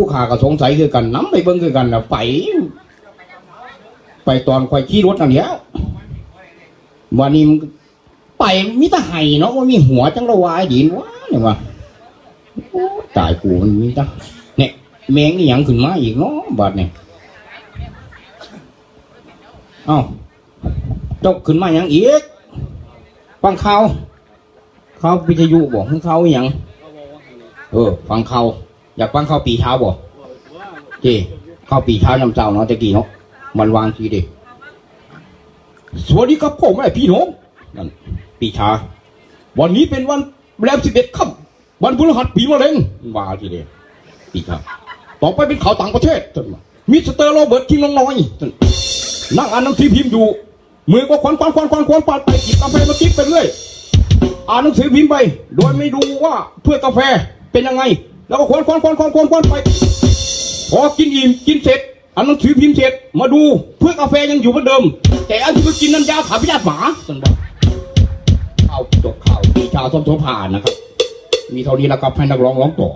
ผู้ขาก็สงสัยคือกันน้ำไปเบิ่งคือกันนะไป ไปตอนควายขี่รถนั่นแหล้ววันนี้ไปมีแต่ไห้เนาะว่ามีหัวจังระวายดีนวะเนี่ยว่าตายกูมันมีต่เนี่ยแมงนี่ยังขึ้นมาอีกเนาะบาดเนี่ยเอ้าเจกขึ้นมาหยังอีกฟังเขาวข่าวิทยุบอกให้ข่าอหยังเออฟังเขา อยากฟังข่าวปีเช้าบ่เจ้ข่าวปีเช้ายำเจ้าเนาะตะกี้เนาะมันวางทีเดีสวัสดีครับผมไอ้พี่น้องนั่นปีชา วันนี้เป็นวันแรมสิบเอ็ดค่ำวันพฤหัสปีมะเร็งว่าทีเดียวปีชาต่อไปเป็นข่าวต่างประเทศท่านมิสเตอร์โรเบิร์ตคิงน้องน้อยนั่งอ่านหนังสือพิมพ์อยู่ มือก็ควันควันควันควันควันปาดไปกินกาแฟมากิ๊บไปเรื่อย อ่านหนังสือพิมพ์ไป โดยไม่ดูว่าถ้วยกาแฟเป็นยังไง แล้วก็ควนควนควนควนควนควนไป พอกินอิ่มกินเสร็จอ่านหนังสือพิมพ์เสร็จมาดูถ้วยกาแฟยังอยู่เหมือนเดิม แต่อันที่ไปกินน้ำยาขาพยาธิหมาสันบอกข่าวจบข่าวปีชาส้มโสผ่านนะครับ มีเท่านี้แล้วครับให้นักร้องร้องต่อ